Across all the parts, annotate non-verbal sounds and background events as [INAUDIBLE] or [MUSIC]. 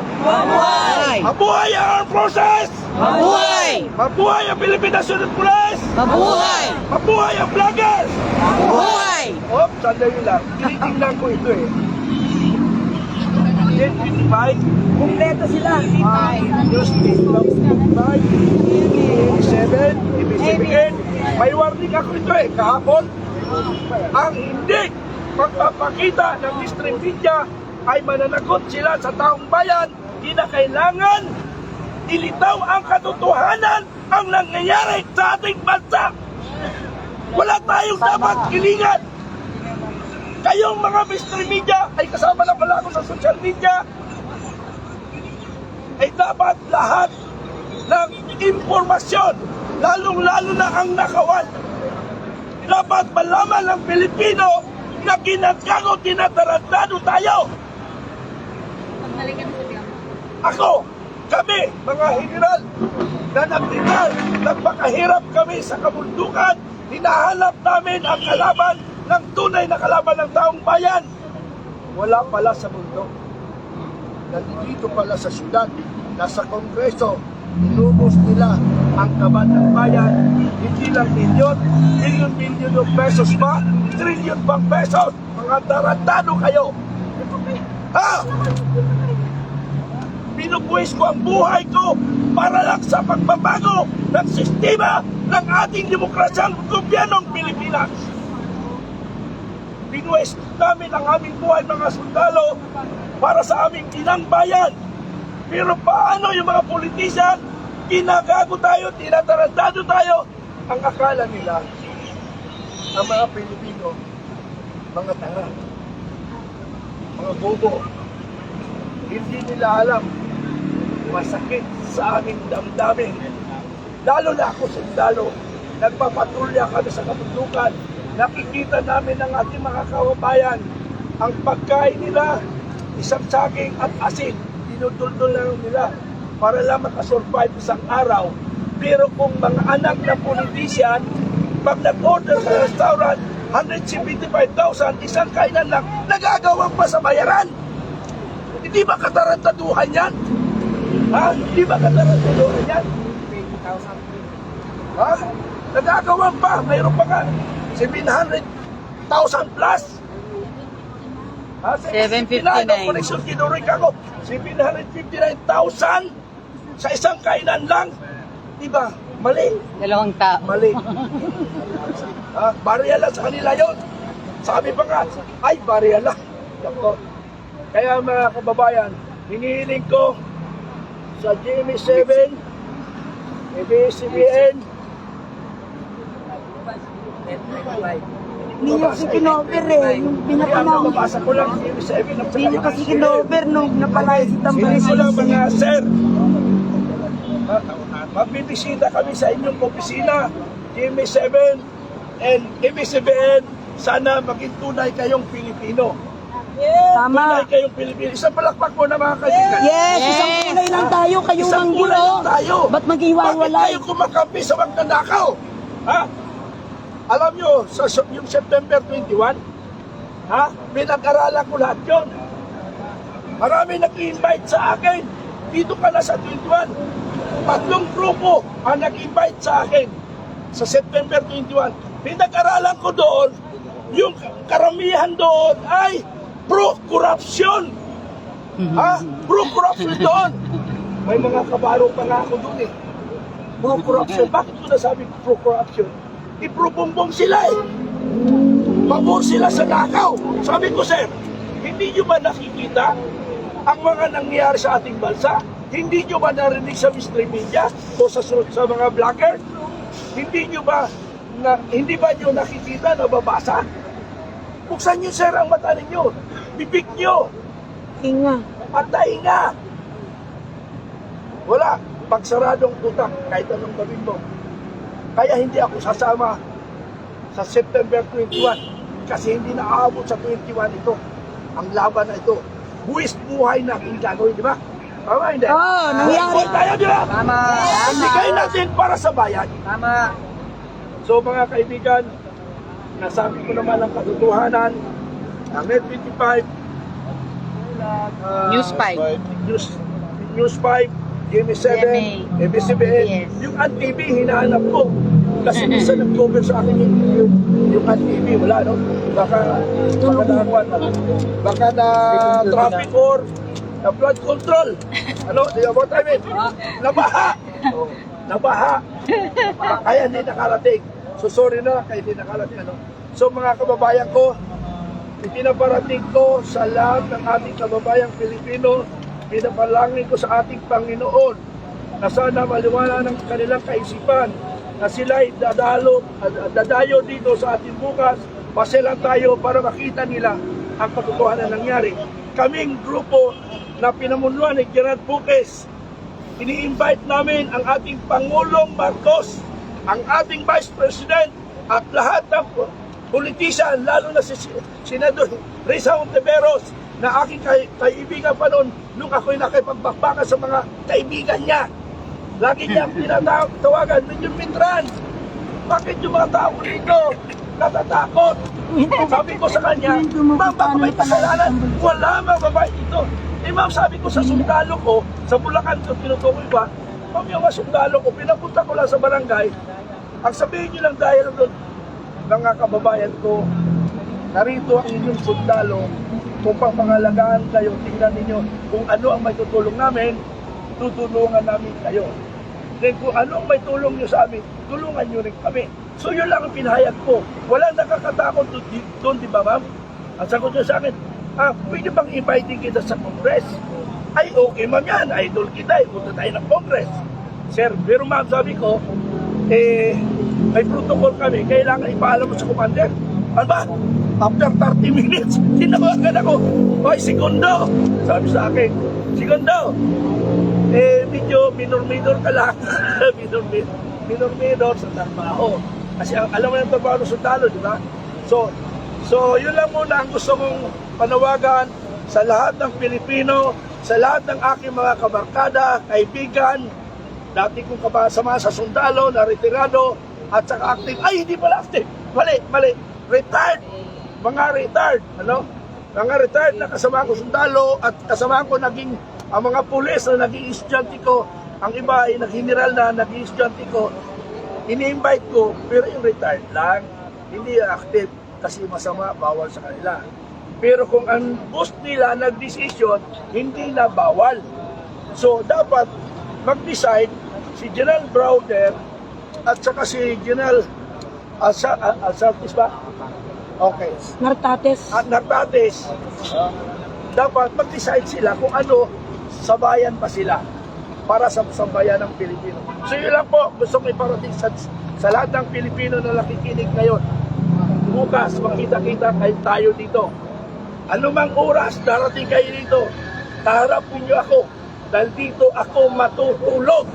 Mabuhay! Mabuhay ang armed forces! Mabuhay! Mabuhay ang Philippine National Police! Mabuhay! Mabuhay ang vloggers! Mabuhay! Oh, sandali lang. Tinitingnan ko ito eh. 1055. Kumpleto sila. News 55. 87. ABCBN. May warning ako ito eh. Kahapon. Ang hindi magpapakita ng district media ay mananagot sila sa taong bayan. Di na kailangan ilitaw ang katotohanan ang nangyayari sa ating bansa. Wala tayong dapat kilingan. Kayong mga Mr. Media, ay kasama na pala ako sa social media, ay dapat lahat ng impormasyon, lalong-lalo na ang nakawal, dapat malaman ng Pilipino na ginagago, tinatarantado tayo. Ako, kami, mga general, na nagtinal, nagpakahirap kami sa kabundukan, hinahanap namin ang kalaban ng tunay na kalaban ng taong bayan. Wala pala sa mundo. Nandito pala sa syudad, nasa kongreso, inubos nila ang kaban ng bayan. Hindi lang milyon, milyon-milyon ng pesos pa, trilyon pang pesos. Mga tarantado kayo. Ha? Pinupuwis ko ang buhay ko para lang sa pagbabago ng sistema ng ating demokrasyang gobyernong Pilipinas. Pinuwis namin ang aming buhay mga sundalo para sa aming inang bayan. Pero paano yung mga politician, ginagago tayo, tinatarantado tayo, ang akala nila, ang mga Pilipino, mga tanga, mga bobo, hindi nila alam masakit sa aming damdamin. Lalo na ako sundalo, nagpapatrolya kami sa kabundukan, nakikita namin ang ating mga kawabayan, ang pagkain nila, isang saging at asin, dinuduldul lang nila para lang makasurvive isang araw. Pero kung mga anak na politician, pag nag-order sa restaurant, 175,000, isang kainan lang, nagagawang pa sa bayaran. Hindi ba katarantaduhan yan? Ha? Hindi ba katarantaduhan yan? Ha? Nagagawa pa. Mayroon pa nga. 700,000 plus. Ha? 759. Connection kinurik ako. 759,000 sa isang kainan lang. Di ba? Mali. Dalawang tao. Mali. [LAUGHS] ha? Barya lang sa kanila yon. Sabi pa nga, ay barya lang. Kaya mga kababayan, hinihiling ko sa GMA7, ABS-CBN, Hindi yung si kinover eh, pinapanaw. mababasa ko lang GMA7 at Hindi niya kasi kinover nung napalay si ko lang mga sir. Ma- Magbibisita kami sa inyong opisina, GMA7 and ABS-CBN. Sana maging tunay kayong Pilipino. Tama. Tunay kayong Pilipino. Isang palakpak mo na mga kaibigan. Yes, isang kulay lang tayo, kayo Isang ang lang tayo. Ba't Bakit maghiwalay? kayo kumakampi sa magnanakaw? Ha? Alam nyo, sa sa- yung September 21, ha? Pinag-aralan ko lahat yun. Marami nag-invite sa akin. Dito ka na sa 21. Tatlong grupo ang nag-invite sa akin sa September 21. Pinag-aralan ko doon, yung karamihan doon ay pro-corruption. Ha? Pro-corruption doon. May mga kabaro pa nga ako doon eh. Pro-corruption. Bakit ko nasabi pro-corruption? Iprobumbong sila eh. Pabor sila sa nakaw. Sabi ko, sir, hindi nyo ba nakikita ang mga nangyayari sa ating bansa? Hindi nyo ba narinig sa mainstream media o sa, sa mga vlogger? Hindi nyo ba na, hindi ba nyo nakikita, nababasa? Buksan nyo, sir, ang mata ninyo. Bibig nyo. Inga. Patay nga! Wala. Pagsaradong utak, kahit anong gawin mo. Kaya hindi ako sasama sa September 21 kasi hindi naaabot sa 21 ito. Ang laban na ito. Buwis buhay na ang gagawin, di ba? Tama hindi? Oo, nangyari. Buhay tayo, di ba? Tama. Ibigay natin para sa bayan. Tama. So mga kaibigan, nasabi ko naman ang katotohanan ng Net 25 News 5. News, News 5, GMA7, GMA. ABCBN. Yes. Yung ANTV, hinahanap ko. Kasi minsan nag-cover sa akin yung, yung, yung ANTV, wala, no? Baka, baka na, baka na traffic or na flood control. Ano, di ba what I mean? Nabaha. Oh, nabaha. Kaya hindi nakarating. So sorry na, kaya hindi nakarating. Ano? So mga kababayan ko, ipinaparating ko sa lahat ng ating kababayang Pilipino, pinapalangin ko sa ating Panginoon na sana maliwala ng kanilang kaisipan na sila ay dadalo, dadayo dito sa ating bukas, pasilan tayo para makita nila ang katotohanan na nangyari. Kaming grupo na pinamunuan ni Gerard Buques, ini-invite namin ang ating Pangulong Marcos, ang ating Vice President at lahat ng politician, lalo na si Senador Risa Ontiveros na aking kay, kaibigan pa noon nung ako'y nakipagbakbakan sa mga kaibigan niya. Lagi niya tinatawagan, Medyo Pitran, bakit yung mga tao dito natatakot? [LAUGHS] Sabi ko sa kanya, ma'am, baka may kasalanan. Wala mga babae dito. Eh ma'am, sabi ko sa sundalo ko, sa Bulacan ko, tinutukoy ba, ma'am, yung sundalo ko, pinapunta ko lang sa barangay, ang sabihin niyo lang dahil doon, mga kababayan ko, narito ang inyong sundalo, kung pangangalagaan kayo, tingnan ninyo kung ano ang may tutulong namin, tutulungan namin kayo. Then kung ano ang may tulong nyo sa amin, tulungan nyo rin kami. So yun lang ang pinahayag ko. Walang nakakatakot doon, di- ba ma'am? Ang sagot niya sa akin, ah, pwede bang inviting kita sa Congress? Ay, okay ma'am yan, idol kita, punta tayo ng Congress. Sir, pero ma'am, sabi ko, eh, may protocol kami, kailangan ipaalam mo sa commander. Ano ba? After 30 minutes, [LAUGHS] tinawagan ako. Hoy, segundo! Sabi sa akin, segundo! Eh, medyo minor-minor ka lang. [LAUGHS] minor-minor sa trabaho. Kasi alam mo yung trabaho ng sundalo, di ba? So, so yun lang muna ang gusto kong panawagan sa lahat ng Pilipino, sa lahat ng aking mga kabarkada, kaibigan, dati kong kabasama sa sundalo, na retirado, at saka active. Ay, hindi pala active. Mali, mali. Retired. Mga retired. Ano? Mga retired na kasama ko sundalo at kasama ko naging ang mga pulis na naging estudyante ko. Ang iba ay nag-general na naging estudyante ko. Ini-invite ko, pero yung retired lang. Hindi active kasi masama, bawal sa kanila. Pero kung ang boss nila nag-decision, hindi na bawal. So, dapat mag-decide si General Browder at saka si General Asa, Asaltis ba? Okay. Nartates. At Nartates, dapat mag-decide sila kung ano, sabayan pa sila para sa sambayan ng Pilipino. So yun lang po, gusto kong iparating sa, sa lahat ng Pilipino na nakikinig ngayon. Bukas, makita-kita kayo tayo dito. Ano mang oras, darating kayo dito. Kaharapin niyo ako. Dahil dito ako matutulog.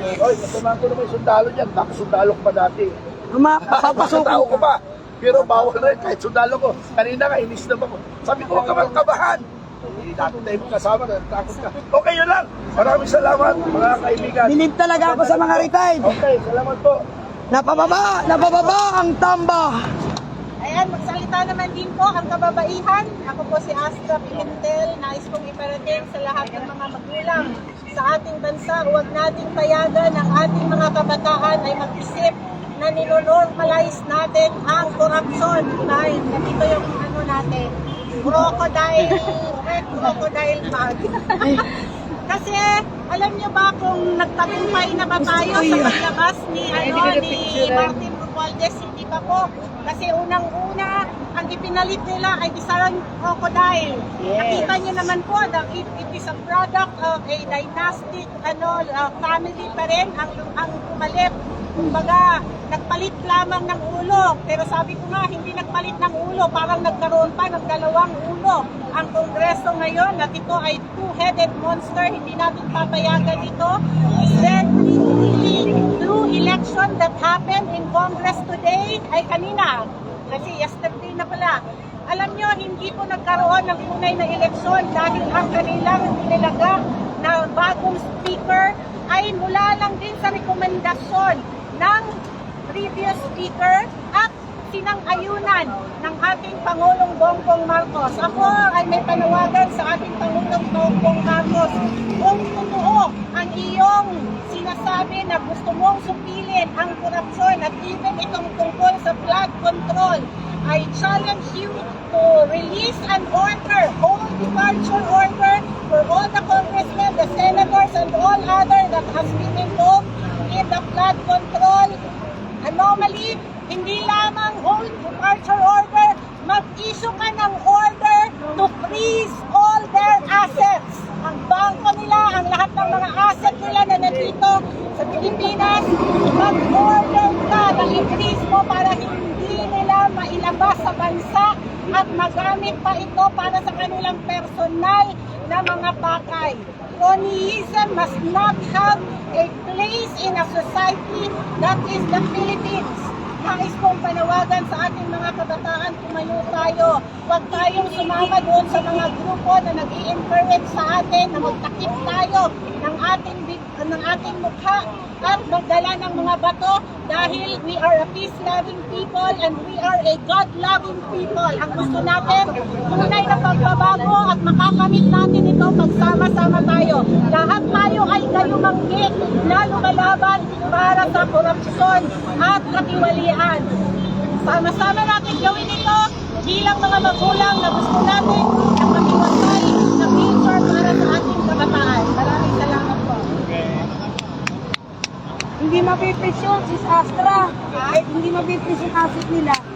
Oy, kasama ko naman yung sundalo dyan. Baka sundalo ko pa dati. Ama, Papasok papasuko ko pa. Pero bawal rin kahit sundalo ko. Kanina nga, inis na ako. Sabi ko, huwag ka magkabahan. Hindi dati tayo kasama, takot ka. Okay, yun lang. Maraming salamat, mga kaibigan. Bilib talaga ako sa mga retired. Okay, salamat po. Napababa, napababa ang tamba. Ayan, magsalita naman din po ang kababaihan. Ako po si Astra Pimentel. Nais kong iparating sa lahat ng mga magulang sa ating bansa. Huwag nating payagan ang ating mga kabataan ay mag-isip na ninonormalize natin ang korupsyon. Dahil nandito yung ano natin, crocodile, red crocodile bag. [LAUGHS] Kasi alam niyo ba kung nagtagumpay na ba tayo sa paglabas ni ano ni Martin Romualdez pa po kasi unang-una ang ipinalit nila ay isang crocodile. Nakita niyo naman po na it, it is a product of a dynastic ano uh, family pa rin ang ang pumalit. Kumbaga, nagpalit lamang ng ulo. Pero sabi ko nga, hindi nagpalit ng ulo. Parang nagkaroon pa ng dalawang ulo. Ang Kongreso ngayon, at ito ay two-headed monster, hindi natin papayagan ito. Then, the true election that happened in Congress today ay kanina. Kasi yesterday na pala. Alam nyo, hindi po nagkaroon ng tunay na eleksyon dahil ang kanilang nilaga na bagong speaker ay mula lang din sa rekomendasyon ng previous speaker at sinang-ayunan ng ating Pangulong Bongbong Marcos. Ako ay may panawagan sa ating Pangulong Bongbong Marcos. Kung totoo ang iyong sinasabi na gusto mong supilin ang korupsyon at even itong tungkol sa flood control, I challenge you to release an order, all departure order for all the congressmen, the senators, and all other that has been involved in the flood control anomaly. Hindi lamang whole departure order, mag-issue ka ng order to freeze all their assets. Ang bangko nila, ang lahat ng mga asset nila na nandito sa Pilipinas, mag-order ka na i-freeze mo para hindi nila mailabas sa bansa at magamit pa ito para sa kanilang personal na mga pakay. Cronyism must not have a place in a society that is the Philippines. Nais kong panawagan sa ating mga kabataan, tumayo tayo. Huwag tayong sumama doon sa mga grupo na nag encourage sa atin na magtakip tayo ng ating, big- ng ating mukha at magdala ng mga bato dahil we are a peace-loving people and we are a God-loving people. Ang gusto natin, tunay na pagbabago at makakamit natin ito pagsama-sama tayo. Lahat tayo ay kayumanggit na lumalaban para sa korupsyon at katiwalian. Sama-sama natin gawin ito bilang mga magulang na gusto natin na matiwasay na future para sa ating kabataan. Maraming salamat po. Hindi mapipis yun, sis Astra. Hindi mapipis yung asset nila.